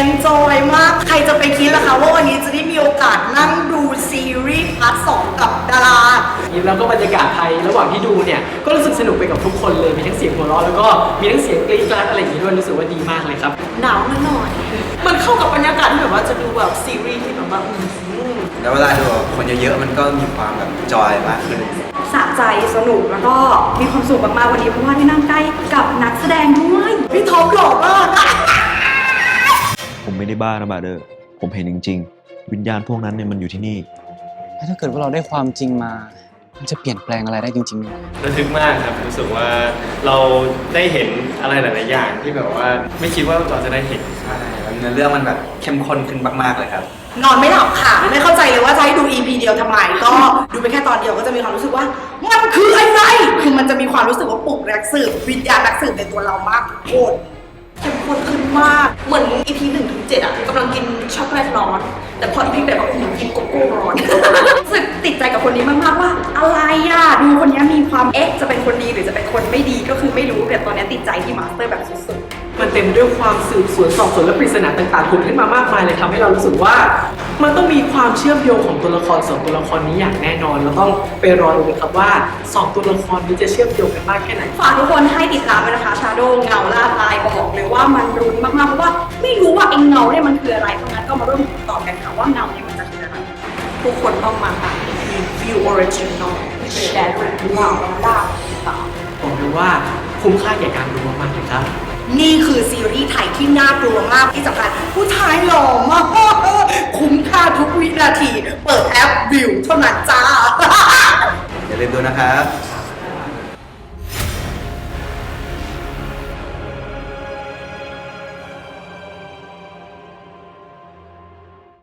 enjoy มาก ใครจะไปคิดล่ะคะว่าวันนี้จะได้มีโอกาสนั่งดูซีรีส์พาร์ทสองกับดาราแล้วก็บรรยากาศไทยระหว่างที่ดูเนี่ย ก็รู้สึกสนุกไปกับทุกคนเลย มีทั้งเสียงหัวเราะแล้วก็มีทั้งเสียงกรี๊ดกราดอะไรอย่างนี้ด้วย รู้สึกว่าดีมากเลยครับ หนาวหน่อยๆมันเข้ากับบรรยากาศที่แบบว่าจะดูแบบซีรีส์ที่แบบว่าอืมแล้วเวลาดูคนเยอะๆ มันก็มีความแบบจอยมากขึ้นสะใจสนุกแล้วก็มีความสุขมากๆวันนี้เพราะว่าได้นั่งใกล้กับนักแสดงด้วย พี่ท็อปหล่อมาก ผม ไม่ได้บ้านะบาเดอร์ ผมเห็นจริง ๆ วิญญาณพวกนั้นเนี่ยมันอยู่ที่นี่ถ้าเกิดว่าเราได้ความจริงมา มันจะเปลี่ยนแปลงอะไรได้จริงๆระทึกมากครับรู้สึกว่าเราได้เห็นอะไรหลาย ๆ อย่างที่แบบว่าไม่คิดว่าเราจะได้เห็นใช่แล้วเนื้อเรื่องมันแบบเข้มข้นขึ้นมากๆเลยครับ นอนไม่หลับค่ะ ไม่เข้าใจเลยว่าจะให้ดู EP เดียวทำไมก็ดูไปแค่ตอนเดียวก็จะมีความรู้สึกว่า มันคืออะไรคือมันจะมีความรู้สึกว่าปลุกนักสืบวิญญาณนักสืบในตัวเรามากโคตรเข้นขึ้นมาก เหมือนอีพีหนึ่งถึงเจ็ดอะกำลังกินช็อกโกแลตร้อน แต่พออีพีแปดบอกหนูกินโกโก้ร้อน ดใจกับคนนี้มากๆว่า อะไรอะดูคนนี้มีความเอ๊ะจะเป็นคนดีหรือจะเป็นคนไม่ดีก็คือไม่รู้แต่ตอนนี้ติดใจที่มาสเตอร์แบบสุดมันเต็มด้วยความสืบสวนสอบสวนและปริศนาต่างๆผุดขึ้นมามากมายเลยทำให้เรารู้สึกว่า มันต้องมีความเชื่อมโยงของตัวละครสองตัวละครนี้อย่างแน่นอนเราต้องไปรอดูกันครับว่าสองตัวละครนี้จะเชื่อมโยงกันมากแค่ไหนๆฝากทุกคนให้ติดตามด้วยนะคะชาโดเงาล่าตายบอกเลยว่ามันรุนมากๆเพราะว่าไม่รู้ว่าไอ้เงาเนี่ยมันคืออะไรเพราะงั้นก็มาร่วมตอบกันค่ะว่าเงาเนี่ยมันจะคืออะไรทุกคนต้องมา ค่ะรีวิวออริจินอลแต่ดูว่าล่าตาบอกเลยว่าคุ้มค่าแก่การดูมากๆเลยครับ นี่คือซีรีส์ไทยที่น่ากลัวมากที่สำคัญผู้ชายหล่อมากคุ้มค่าทุกวินาที เปิดแอปวิวเท่านั้นจ้าอย่าลืมดูนะครับ